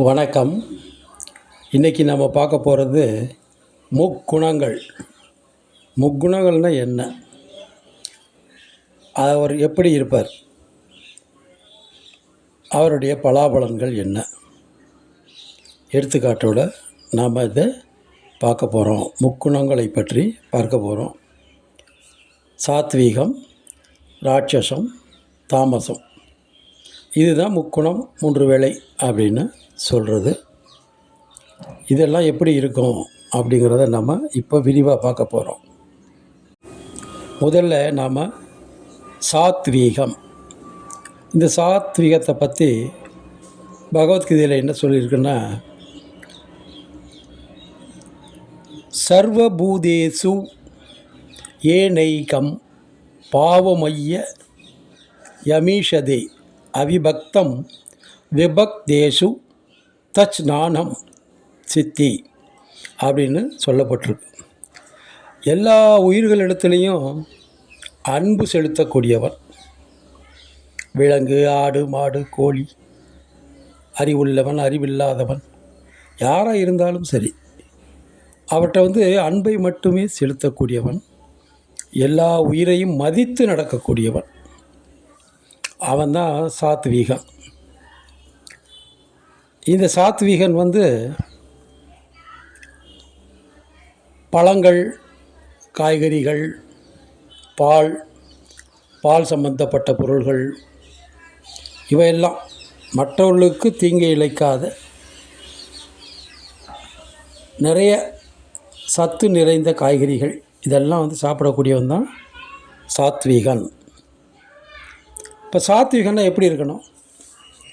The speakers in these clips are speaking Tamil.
வணக்கம். இன்றைக்கி நம்ம பார்க்க போகிறது முக்குணங்கள். முக்குணங்கள்னால் என்ன? அவர் எப்படி இருப்பார்? அவருடைய பலாபலன்கள் என்ன? எடுத்துக்காட்டோட நாம் இதை பார்க்க போகிறோம் முக்குணங்களை பற்றி பார்க்க போகிறோம் சாத்வீகம் ராட்சசம் தாமசம். இதுதான் முக்குணம் மூன்று வேளை அப்படின்னு சொல்கிறது இதெல்லாம் எப்படி இருக்கும் அப்படிங்கிறத நம்ம இப்போ விரிவாக பார்க்க போகிறோம் முதல்ல நாம் சாத்வீகம். இந்த சாத்வீகத்தை பற்றி பகவத்கீதையில் என்ன சொல்லியிருக்குன்னா சர்வபூதேசு ஏனைகம் பாவமைய யமீஷதே அவிபக்தம் விபக்தேஷு தச் ஞானம் சித்தி அப்படின்னு சொல்லப்பட்டிருக்கு. எல்லா உயிர்களிடத்துலையும் அன்பு செலுத்தக்கூடியவன் விலங்கு ஆடு மாடு கோழி அறிவுள்ளவன் அறிவில்லாதவன் யாராக இருந்தாலும் சரி அவர்கிட்ட வந்து அன்பை மட்டுமே செலுத்தக்கூடியவன் எல்லா உயிரையும் மதித்து நடக்கக்கூடியவன். அவன்தான் சாத்வீகன் இந்த சாத்வீகன் வந்து பழங்கள் காய்கறிகள் பால் பால் சம்பந்தப்பட்ட பொருள்கள் இவையெல்லாம் மற்றவர்களுக்கு தீங்கை இழைக்காத நிறைய சத்து நிறைந்த காய்கறிகள். இதெல்லாம் வந்து சாப்பிடக்கூடியவன் தான் சாத்வீகன். இப்போ சாத்வீகன்னா எப்படி இருக்கணும்?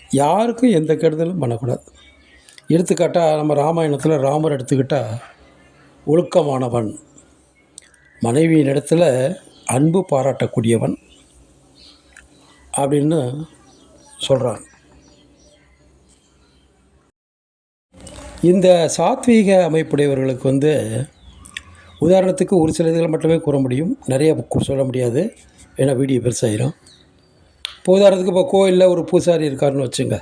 யாருக்கும் எந்த கெடுதலும் பண்ணக்கூடாது. எடுத்துக்காட்டால் நம்ம ராமாயணத்தில் ராமர் எடுத்துக்கிட்டால் ஒழுக்கமானவன். மனைவியின் இடத்துல அன்பு பாராட்டக்கூடியவன் அப்படின்னு சொல்கிறாங்க இந்த சாத்வீக அமைப்புடையவர்களுக்கு வந்து உதாரணத்துக்கு ஒரு சில இதுகளை மட்டுமே கூற முடியும். நிறைய சொல்ல முடியாது. ஏன்னா வீடியோ பெருசாகிடும் இப்போ உதாரணத்துக்கு இப்போ கோயிலில் ஒரு பூசாரி இருக்காருன்னு வச்சுங்க.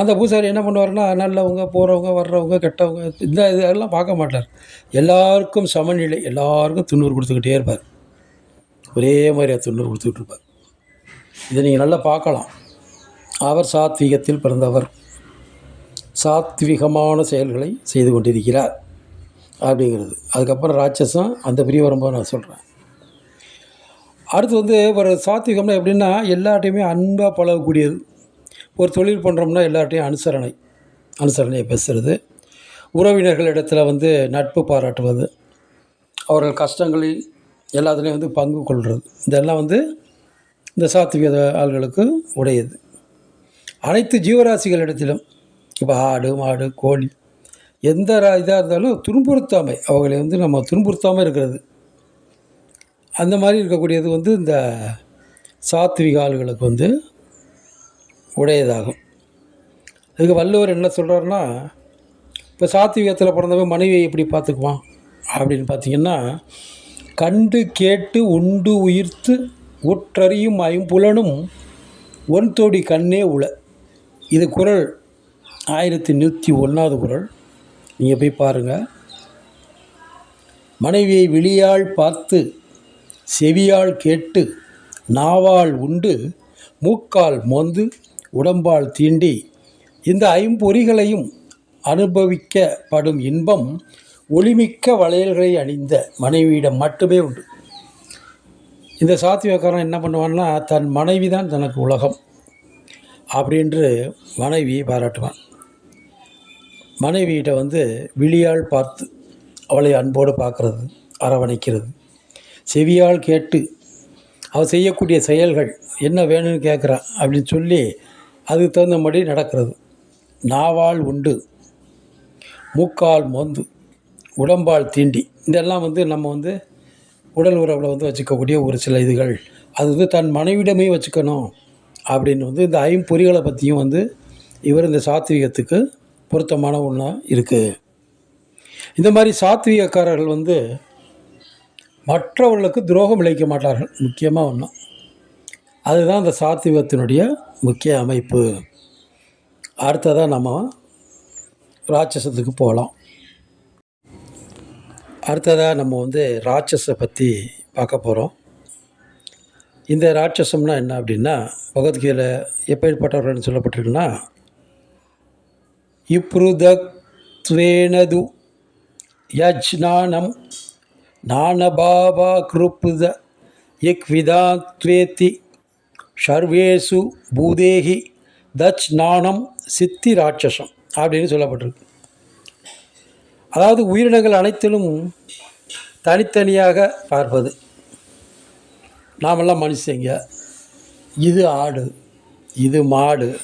அந்த பூசாரி என்ன பண்ணுவாருன்னா நல்லவங்க போகிறவங்க வர்றவங்க கெட்டவங்க இந்த இதெல்லாம் பார்க்க மாட்டார். எல்லாருக்கும் சமநிலை எல்லாருக்கும் துண்ணூறு கொடுத்துக்கிட்டே இருப்பார். ஒரே மாதிரியாக துண்ணூறு கொடுத்துக்கிட்டு இருப்பார். இதை நீங்கள் நல்லா பார்க்கலாம். அவர் சாத்வீகத்தில் பிறந்தவர். சாத்விகமான செயல்களை செய்து கொண்டிருக்கிறார் அப்படிங்கிறது. அதுக்கப்புறம் ராட்சசம் அந்த பிரிவு வரும்போது நான் சொல்கிறேன் அடுத்து வந்து ஒரு சாத்விகம்னா எப்படின்னா எல்லார்ட்டையுமே அன்பாக பழகக்கூடியது. ஒரு தொழில் பண்ணுறோம்னா எல்லார்ட்டையும் அனுசரணை அனுசரணையை பேசுகிறது உறவினர்களிடத்தில் வந்து நட்பு பாராட்டுவது. அவர்கள் கஷ்டங்களில் எல்லாத்துலேயும் வந்து பங்கு கொள்வது இதெல்லாம் வந்து இந்த சாத்விக ஆள்களுக்கு உடையது. அனைத்து ஜீவராசிகளிடத்திலும் இப்போ ஆடு மாடு கோழி எந்த இதாக இருந்தாலும் துன்புறுத்தாமை. அவங்களை வந்து நம்ம துன்புறுத்தாமல் இருக்கிறது. அந்த மாதிரி இருக்கக்கூடியது வந்து இந்த சாத்விக ஆளுகளுக்கு வந்து உடையதாகும். அதுக்கு வள்ளுவர் என்ன சொல்கிறாருன்னா இப்போ சாத்விகத்தில் பிறந்தவன் மனைவியை எப்படி பார்த்துக்குவான்? அப்படின்னு பார்த்தீங்கன்னா கண்டு கேட்டு உண்டு உயிர்த்து உற்றறியும் ஐம்புலனும் ஒன் தோடி கண்ணே உள. இது குறள் ஆயிரத்தி நூற்றி ஒன்றாவது குறள் நீங்கள் போய் பாருங்கள் மனைவியை வெளியால் பார்த்து செவியால் கேட்டு நாவால் உண்டு மூக்கால் மொந்து உடம்பால் தீண்டி. இந்த ஐம்பொறிகளையும் அனுபவிக்கப்படும் இன்பம் ஒளிமிக்க வளையல்களை அணிந்த மனைவியிடம் மட்டுமே உண்டு. இந்த சாத்வியக்காரன் என்ன பண்ணுவான்னா தன் மனைவி தான் தனக்கு உலகம் அப்படின்று மனைவியை பாராட்டுவான். மனைவியிட்ட வந்து விழியால் பார்த்து அவளை அன்போடு பார்க்கறது அரவணைக்கிறது. செவியால் கேட்டு அவள் செய்யக்கூடிய செயல்கள் என்ன வேணும்னு கேட்குறா அப்படின்னு சொல்லி அதுக்கு தகுந்த மாதிரி நடக்கிறது. நாவால் உண்டு மூக்கால் மோந்து உடம்பால் தீண்டி. இதெல்லாம் வந்து நம்ம வந்து உடல் உறவில் வந்து வச்சுக்கக்கூடிய ஒரு சில இதுகள். அது வந்து தன் மனைவிடமே வச்சுக்கணும் அப்படின்னு வந்து இந்த ஐம்பொறிகளை பற்றியும் வந்து இவர் இந்த சாத்வீகத்துக்கு பொருத்தமான ஒன்றா இருக்குது இந்த மாதிரி சாத்வீகக்காரர்கள் வந்து மற்றவர்களுக்கு துரோகம் இழைக்க மாட்டார்கள். முக்கியமாக ஒன்று அதுதான் அந்த சாத்வீகத்தினுடைய முக்கிய அமைப்பு. அடுத்ததாக நம்ம ராட்சசத்துக்கு போகலாம் அடுத்ததாக நம்ம வந்து ராட்சஸை பற்றி பார்க்க போகிறோம் இந்த ராட்சசம்னா என்ன அப்படின்னா பகவத்கீதையில் எப்பேற்பட்டவர்கள்னு சொல்லப்பட்டிருக்குன்னா இப்ருதத்வேனது யஜ்ஞானம் நானபாவா கிருப்புத இக்விதாத்வேத்தி ஷர்வேசு சர்வேசு பூதேகி தச் நாணம் சித்தி ராட்சசம் அப்படின்னு சொல்லப்பட்டிருக்கு. அதாவது உயிரினங்கள் அனைத்திலும் தனித்தனியாக பார்ப்பது. நாமெல்லாம் மனுஷங்க. இது ஆடு இது மாடு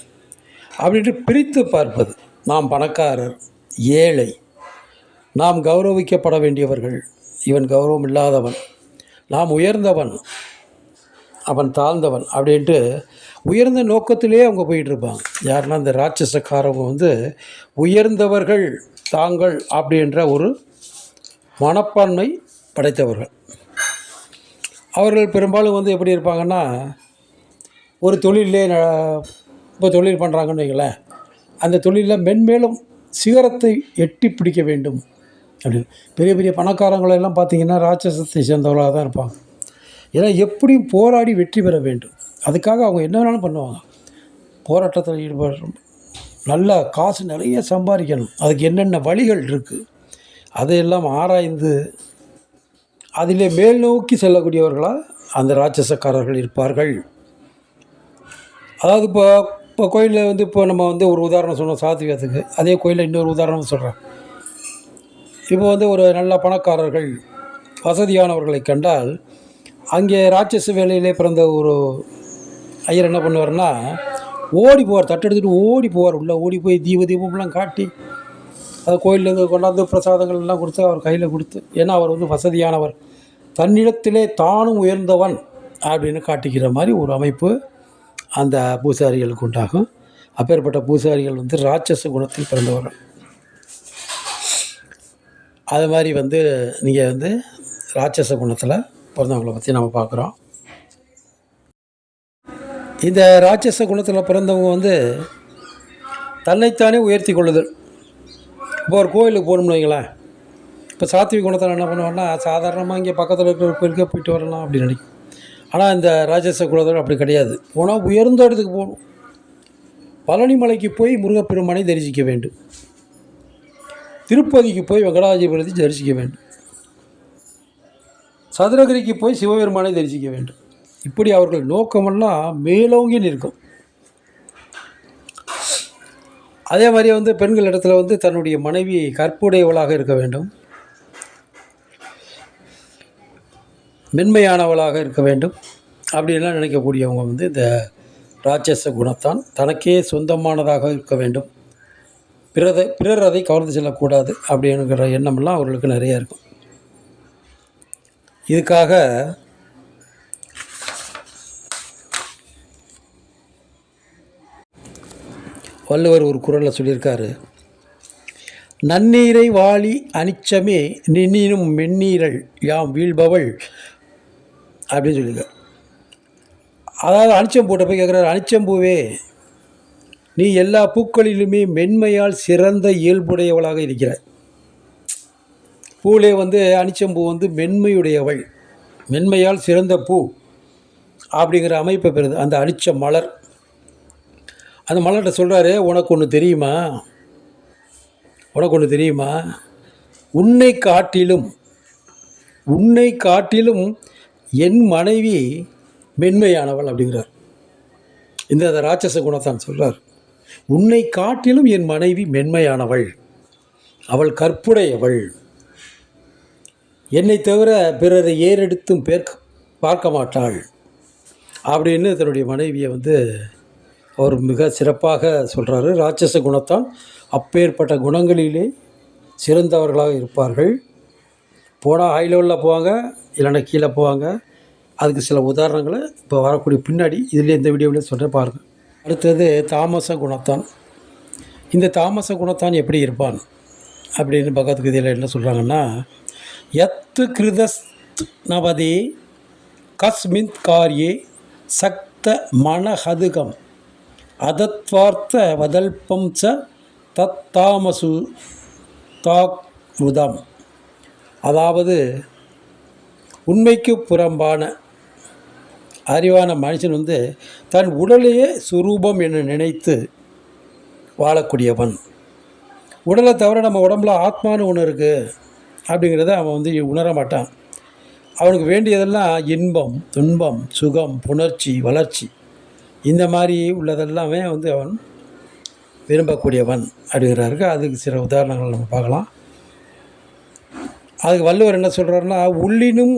அப்படின்ட்டு பிரித்து பார்ப்பது. நாம் பணக்காரர் ஏழை நாம் கௌரவிக்கப்பட வேண்டியவர்கள் இவன் கௌரவம் இல்லாதவன். நாம் உயர்ந்தவன் அவன் தாழ்ந்தவன் அப்படின்ட்டு உயர்ந்த நோக்கத்திலே அவங்க போயிட்டுருப்பாங்க. யாருன்னா இந்த ராட்சசக்காரவங்க வந்து உயர்ந்தவர்கள் தாங்கள் அப்படின்ற ஒரு மனப்பான்மை படைத்தவர்கள். அவர்கள் பெரும்பாலும் வந்து எப்படி இருப்பாங்கன்னா ஒரு தொழிலே இப்போ தொழில் பண்ணுறாங்கன்னு வைங்களேன் அந்த தொழிலில் மென்மேலும் சிகரத்தை எட்டி பிடிக்க வேண்டும். அப்படின்னு பெரிய பெரிய பணக்காரங்களெல்லாம் பார்த்தீங்கன்னா ராட்சசத்தை சேர்ந்தவர்களாக தான் இருப்பாங்க. ஏன்னா எப்படியும் போராடி வெற்றி பெற வேண்டும். அதுக்காக அவங்க என்ன வேணாலும் பண்ணுவாங்க. போராட்டத்தில் ஈடுபடுற நல்ல காசு நிறைய சம்பாதிக்கணும். அதுக்கு என்னென்ன வழிகள் இருக்குது அதையெல்லாம் ஆராய்ந்து அதிலே மேல் நோக்கி செல்லக்கூடியவர்களாக அந்த ராட்சசக்காரர்கள் இருப்பார்கள். அதாவது இப்போ இப்போ கோயிலில் வந்து இப்போ நம்ம வந்து ஒரு உதாரணம் சொன்னோம் சாத்விகத்துக்கு. அதே கோயிலில் இன்னொரு உதாரணம் சொல்கிறேன் இப்போ வந்து ஒரு நல்ல பணக்காரர்கள் வசதியானவர்களை கண்டால் அங்கே ராட்சச வேலையிலே பிறந்த ஒரு ஐயர் என்ன பண்ணுவார்னா ஓடி போவார் தட்டு எடுத்துகிட்டு ஓடி போவார் உள்ளே ஓடி போய் தீப தீபம்லாம் காட்டி அது கோயிலேருந்து கொண்டாந்து பிரசாதங்கள் எல்லாம் கொடுத்து அவர் கையில் கொடுத்து ஏன்னா அவர் வந்து வசதியானவர். தன்னிடத்திலே தானும் உயர்ந்தவன் அப்படின்னு காட்டிக்கிற மாதிரி ஒரு அமைப்பு அந்த பூசாரிகளுக்கு உண்டாகும். அப்பேற்பட்ட பூசாரிகள் வந்து ராட்சச குணத்தில் பிறந்தவர்கள். அது மாதிரி வந்து நீங்கள் வந்து ராட்சச குணத்தில் பிறந்தவங்களை பற்றி நம்ம பார்க்குறோம் இந்த ராட்சச குணத்தில் பிறந்தவங்க வந்து தன்னைத்தானே உயர்த்தி கொள்ளுதல். இப்போ ஒரு கோயிலுக்கு போகணும்னு வைங்களேன். இப்போ சாத்விக குணத்தில் என்ன பண்ணுவாங்கன்னா சாதாரணமாக இங்கே பக்கத்தில் இருக்கிற கோயிலுக்கே போயிட்டு வரலாம் அப்படின்னு நினைக்கும். ஆனால் இந்த ராட்சச குலத்தில் அப்படி கிடையாது. போனால் உயர்ந்த இடத்துக்கு போகணும். பழனிமலைக்கு போய் முருகப்பெருமானை தரிசிக்க வேண்டும். திருப்பதிக்கு போய் வெங்கடாஜபுரத்தை தரிசிக்க வேண்டும். சதுரகிரிக்கு போய் சிவபெருமானை தரிசிக்க வேண்டும். இப்படி அவர்கள் நோக்கமெல்லாம் மேலோங்கி நிற்கும். அதே மாதிரி வந்து பெண்கள் இடத்துல வந்து தன்னுடைய மனைவி கற்புடையவளாக இருக்க வேண்டும். மென்மையானவளாக இருக்க வேண்டும். அப்படின்லாம் நினைக்கக்கூடியவங்க வந்து இந்த ராட்சச குணத்தான் தனக்கே சொந்தமானதாக இருக்க வேண்டும். பிறதை பிறர் அதை கவர்ந்து செல்லக்கூடாது அப்படிங்கிற எண்ணமெல்லாம் அவர்களுக்கு நிறைய இருக்கும். இதுக்காக வள்ளுவர் ஒரு குரலில் சொல்லியிருக்காரு நன்னீரை வாளி அனிச்சமே நின்னினும் மென்னீரல் யாம் வீழ்பவள் அப்படின்னு சொல்லியிருக்கார். அதாவது அனிச்சம் போட்ட போய் கேட்குறாரு அனிச்சம்பூவே நீ எல்லா பூக்களிலுமே மென்மையால் சிறந்த இயல்புடையவளாக இருக்கிறாய். பூவிலே வந்து அனிச்சம்பூ வந்து மென்மையுடையவள். மென்மையால் சிறந்த பூ அப்படிங்கிற அமைப்பை பெறுது. அந்த அனிச்ச மலர். அந்த மலர்கிட்ட சொல்கிறாரு உனக்கு ஒன்று தெரியுமா? உனக்கு ஒன்று தெரியுமா? உன்னை காட்டிலும் உன்னை காட்டிலும் என் மனைவி மென்மையானவள் அப்படிங்கிறார். இந்த ராட்சச குணத்தான் சொல்கிறார் உன்னை காட்டிலும் என் மனைவி மென்மையானவள். அவள் கற்புடையவள். என்னை தவிர பிறரை ஏறெடுத்தும் பேர்க் பார்க்க மாட்டாள். அப்படின்னு தன்னுடைய மனைவியை வந்து அவர் மிக சிறப்பாக சொல்கிறாரு ராட்சச குணத்தான் அப்பேற்பட்ட குணங்களிலே சிறந்தவர்களாக இருப்பார்கள். போனால் ஹை லெவலில் போவாங்க இல்லைன்னா கீழே போவாங்க. அதுக்கு சில உதாரணங்களை இப்போ வரக்கூடிய பின்னாடி இதில் இந்த வீடியோவில் சொல்கிறேன் பாருங்கள் அடுத்தது தாமச குணத்தான். இந்த தாமச குணத்தான் எப்படி இருப்பான்? அப்படின்னு பகவத்கீதையில் என்ன சொல்கிறாங்கன்னா எத்து கிருதஸ் நவதி கஸ்மின் காரியே சக்த மனஹதுகம். அதத்வார்த்த வதல்பம் ச தத்தாமசு தாக் அதாவது உண்மைக்கு புறம்பான அறிவான மனுஷன் வந்து தன் உடலையே சுரூபம் என நினைத்து வாழக்கூடியவன். உடலை தவிர நம்ம உடம்புல ஆத்மான்னு ஒன்று இருக்குது அப்படிங்கிறத அவன் வந்து உணர மாட்டான். அவனுக்கு வேண்டியதெல்லாம் இன்பம் துன்பம் சுகம் புணர்ச்சி வளர்ச்சி. இந்த மாதிரி உள்ளதெல்லாமே வந்து அவன் விரும்பக்கூடியவன் அப்படிங்கிறாருக்கு அதுக்கு சில உதாரணங்கள் நம்ம பார்க்கலாம். அதுக்கு வள்ளுவர் என்ன சொல்கிறாருன்னா உள்ளினும்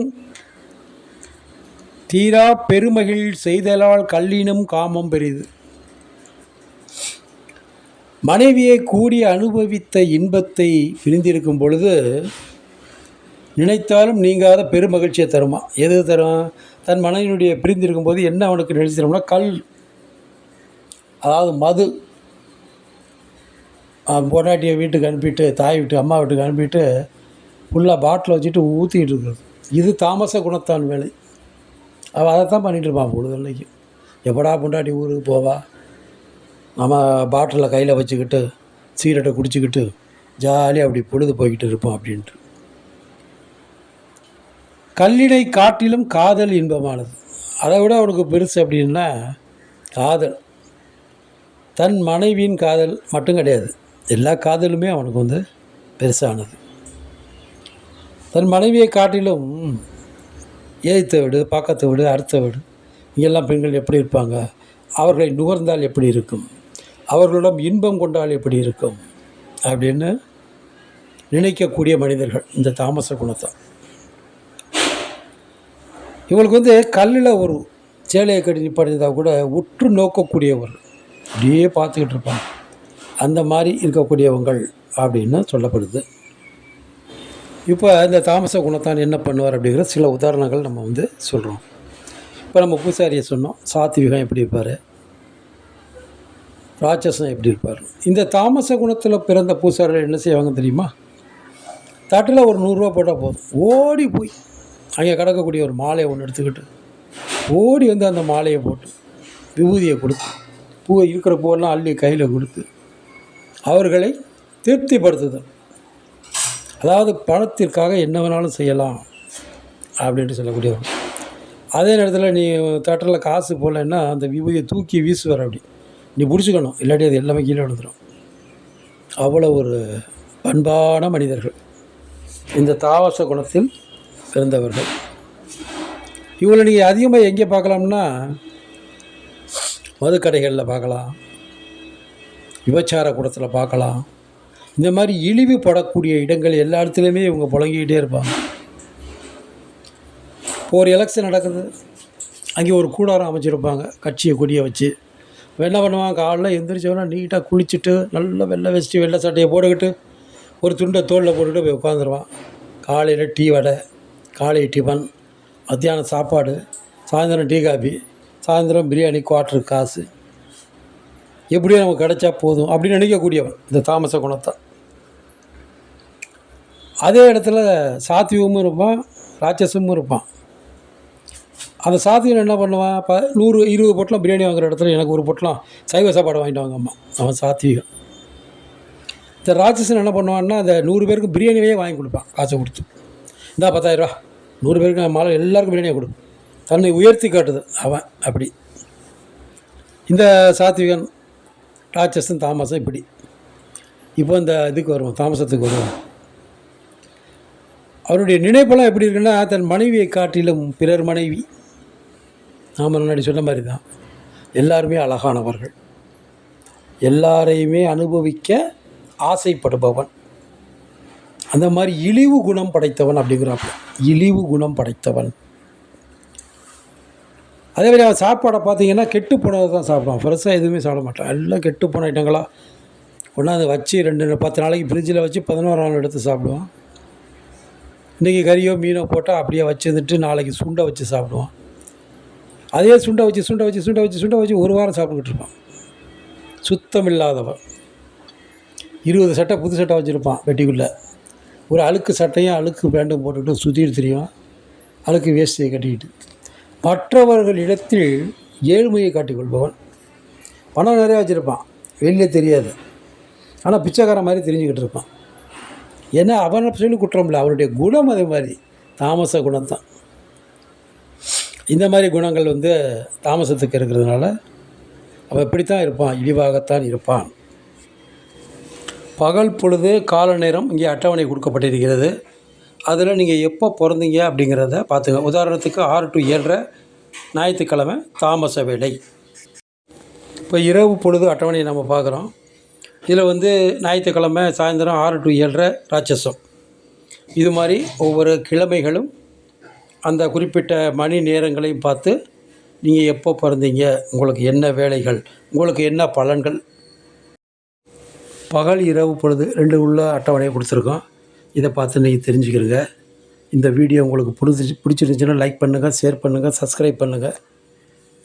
தீரா பெருமகிழ் செய்தலால் கல்லினும் காமம் பெரிது. மனைவியை கூடி அனுபவித்த இன்பத்தை பிரிந்திருக்கும் பொழுது நினைத்தாலும் நீங்காத பெருமகிழ்ச்சியை தருமா? எது தரும்? தன் மனைவியினுடைய பிரிந்திருக்கும் போது என்ன அவனுக்கு நினைச்சிரும்னா கல் அதாவது மது. பொண்டாட்டியை வீட்டுக்கு அனுப்பிட்டு தாய் வீட்டு அம்மா வீட்டுக்கு அனுப்பிட்டு ஃபுல்லாக பாட்டில் வச்சுட்டு ஊற்றிக்கிட்டு இருக்கிறது. இது தாமச குணத்தான் வேலை. அவள் அதை தான் பண்ணிகிட்டு இருப்பான் பொழுது அன்னைக்கு எப்படா பொண்டாட்டி ஊருக்கு போவா? நம்ம பாட்டிலில் கையில் வச்சுக்கிட்டு சீரட்டை குடிச்சிக்கிட்டு ஜாலியாக அப்படி பொழுது போய்கிட்டு இருப்போம் அப்படின்ட்டு. கல்லினை காட்டிலும் காதல் இன்பமானது. அதை விட அவனுக்கு பெருசு அப்படின்னா காதல். தன் மனைவியின் காதல் மட்டும் கிடையாது. எல்லா காதலுமே அவனுக்கு வந்து பெருசானது. தன் மனைவியை காட்டிலும் ஏய்த்த வீடு பக்கத்து வீடு அடுத்த வீடு. இங்கெல்லாம் பெண்கள் எப்படி இருப்பாங்க? அவர்களை நுகர்ந்தால் எப்படி இருக்கும்? அவர்களிடம் இன்பம் கொண்டால் எப்படி இருக்கும்? அப்படின்னு நினைக்கக்கூடிய மனிதர்கள் இந்த தாமச குணத்தை. இவளுக்கு வந்து கல்லில் ஒரு சேலையை கட்டி நிப்பாட்டியிருந்தால் கூட உற்று நோக்கக்கூடியவர். அப்படியே பார்த்துக்கிட்டு இருப்பாங்க. அந்த மாதிரி இருக்கக்கூடியவங்கள் அப்படின்னு சொல்லப்படுது. இப்போ இந்த தாமச குணத்தான் என்ன பண்ணுவார் அப்படிங்கிற சில உதாரணங்கள் நம்ம வந்து சொல்கிறோம் இப்போ நம்ம பூசாரியை சொன்னோம் சாத்விகம் எப்படி இருப்பார்? ராட்சசன் எப்படி இருப்பார்? இந்த தாமச குணத்தில் பிறந்த பூசாரிகள் என்ன செய்வாங்க தெரியுமா? தட்டில் ஒரு நூறுரூவா போட்டால் போதும். ஓடி போய் அங்கே கிடக்கக்கூடிய ஒரு மாலையை ஒன்று எடுத்துக்கிட்டு ஓடி வந்து அந்த மாலையை போட்டு விபூதியை கொடுத்து பூவை இருக்கிற பூவெல்லாம் அள்ளி கையில் கொடுத்து அவர்களை திருப்திப்படுத்துதல். அதாவது பணத்திற்காக என்ன வேணாலும் செய்யலாம் அப்படின்ட்டு சொல்லக்கூடியவர் அதே நேரத்தில் நீ தேட்டரில் காசு போடலைன்னா அந்த விபூதியை தூக்கி வீசுவார் அப்படி. நீ பிடிச்சிக்கணும் இல்லாட்டி அது எல்லாமே கீழே விழுந்துடும் அவ்வளோ ஒரு பண்பான மனிதர்கள். இந்த தாவச குணத்தில் பிறந்தவர்கள். இவங்களை நீங்கள் அதிகமாக எங்கே பார்க்கலாம்னா மதுக்கடைகளில் பார்க்கலாம். விபச்சார கூடத்தில் பார்க்கலாம். இந்த மாதிரி இழிவு படக்கூடிய இடங்கள் எல்லா இடத்துலையுமே இவங்க புழங்கிக்கிட்டே இருப்பாங்க. இப்போ ஒரு எலெக்ஷன் நடக்குது. அங்கே ஒரு கூடாரம் அமைச்சிருப்பாங்க. கட்சியை கொடியை வச்சு. என்ன பண்ணுவாங்க? காலைல எந்திரிச்சவனா நீட்டாக குளிச்சுட்டு நல்லா வெள்ளை வச்சுட்டு வெள்ளை சட்டையை போட்டுக்கிட்டு ஒரு துண்டை தோளில் போட்டுக்கிட்டு போய் உட்காந்துருவான். காலையில் டீ வடை காலை டிஃபன் மத்தியானம் சாப்பாடு சாயந்தரம் டீ காபி சாயந்தரம் பிரியாணி குவாட்ரு காசு. எப்படியும் நமக்கு கிடைச்சா போதும் அப்படின்னு நினைக்கக்கூடியவன். இந்த தாமச குணத்தை. அதே இடத்துல சாத்விகமும் இருப்பான் ராட்சசமும் இருப்பான். அந்த சாத்விகன் என்ன பண்ணுவான்? இப்போ நூறு இருபது பொட்டலம் பிரியாணி வாங்குற இடத்துல எனக்கு ஒரு பொட்டலம் சைவ சாப்பாடு வாங்கிட்டு வாங்க அம்மா. அவன் சாத்விகன். இந்த ராட்சசன் என்ன பண்ணுவான்னா அந்த நூறு பேருக்கு பிரியாணியே வாங்கி கொடுப்பான் காசை கொடுத்து. இந்தா பத்தாயிரரூவா நூறு பேருக்கு மாலை எல்லாருக்கும் பிரியாணியை கொடுக்கும் தன்னை உயர்த்தி காட்டுது அவன் அப்படி. இந்த சாத்விகன் ராட்சசன் தாமசம் இப்படி. இப்போ இந்த இதுக்கு வருவோம் தாமசத்துக்கு வருவோம். அவருடைய நினைப்பெல்லாம் எப்படி இருக்குன்னா தன் மனைவியை காட்டிலும் பிறர் மனைவி. நாம் முன்னாடி சொன்ன மாதிரி தான் எல்லாருமே அழகானவர்கள். எல்லாரையுமே அனுபவிக்க ஆசைப்படுபவன். அந்த மாதிரி இழிவு குணம் படைத்தவன் அப்படிங்கிறாப்ப இழிவு குணம் படைத்தவன். அதே மாதிரி அவன் சாப்பாடை பார்த்தீங்கன்னா கெட்டு போனதை தான் சாப்பிடுவான். ஃப்ரெஷ்ஷாக எதுவுமே சாப்பிட மாட்டான். எல்லாம் கெட்டு போன இடங்களா ஒன்றா அதை வச்சு ரெண்டு பத்து நாளைக்கு ஃப்ரிட்ஜில் வச்சு பதினோரு நாள் எடுத்து சாப்பிடுவான். இன்றைக்கி கறியோ மீனோ போட்டால் அப்படியே வச்சுருந்துட்டு நாளைக்கு சுண்டை வச்சு சாப்பிடுவான். அதே சுண்டை வச்சு சுண்டை வச்சு சுண்டை வச்சு சுண்டை வச்சு ஒரு வாரம் சாப்பிட்டுக்கிட்டு இருப்பான். சுத்தம் இல்லாதவன் இருபது சட்டை புது சட்டை வச்சுருப்பான் வெட்டிக்குள்ளே. ஒரு அழுக்கு சட்டையும் அழுக்கு பேண்டும் போட்டுக்கிட்டு சுற்றிட்டு தெரியும் அழுக்கு வேஷ்டியை கட்டிக்கிட்டு. மற்றவர்களிடத்தில் ஏழ்மையை காட்டிக்கொள்பவன் பணம் நிறையா வச்சுருப்பான். வெளியே தெரியாது. ஆனால் பிச்சைக்காரன் மாதிரி தெரிஞ்சுக்கிட்டு இருப்பான். ஏன்னா அவனை சொல்லி குற்றமில்ல. அவருடைய குணம் அதே மாதிரி. தாமச குணம் தான் இந்த மாதிரி குணங்கள் வந்து தாமசத்துக்கு இருக்கிறதுனால அவன் இப்படித்தான் இருப்பான். இழிவாகத்தான் இருப்பான். பகல் பொழுது கால நேரம் இங்கே அட்டவணை கொடுக்கப்பட்டிருக்கிறது. அதில் நீங்கள் எப்போ பிறந்தீங்க அப்படிங்கிறத பார்த்துங்க. உதாரணத்துக்கு ஆறு டு ஏழரை ஞாயிற்றுக்கிழமை தாமச வேலை இப்போ இரவு பொழுது அட்டவணையை நம்ம பார்க்குறோம். இதில் வந்து ஞாயிற்றுக்கிழமை சாயந்தரம் ஆறு டு ஏழரை ராட்சசம். இது மாதிரி ஒவ்வொரு கிழமைகளும் அந்த குறிப்பிட்ட மணி நேரங்களையும் பார்த்து நீங்கள் எப்போ பிறந்தீங்க உங்களுக்கு என்ன வேலைகள் உங்களுக்கு என்ன பலன்கள். பகல் இரவு பொழுது ரெண்டு உள்ள அட்டவணையை கொடுத்துருக்கோம். இதை பார்த்து நீங்கள் தெரிஞ்சுக்கிறீங்க இந்த வீடியோ உங்களுக்கு பிடிச்சி பிடிச்சிருந்துச்சுன்னா லைக் பண்ணுங்கள் ஷேர் பண்ணுங்கள் சப்ஸ்கிரைப் பண்ணுங்கள்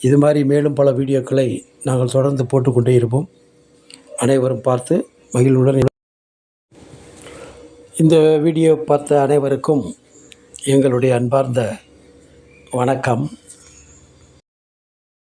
இது மாதிரி மேலும் பல வீடியோக்களை நாங்கள் தொடர்ந்து போட்டுக்கொண்டே இருப்போம். அனைவரும் பார்த்து மகிழ்வுடன் இந்த வீடியோ பார்த்த அனைவருக்கும் எங்களுடைய அன்பார்ந்த வணக்கம்.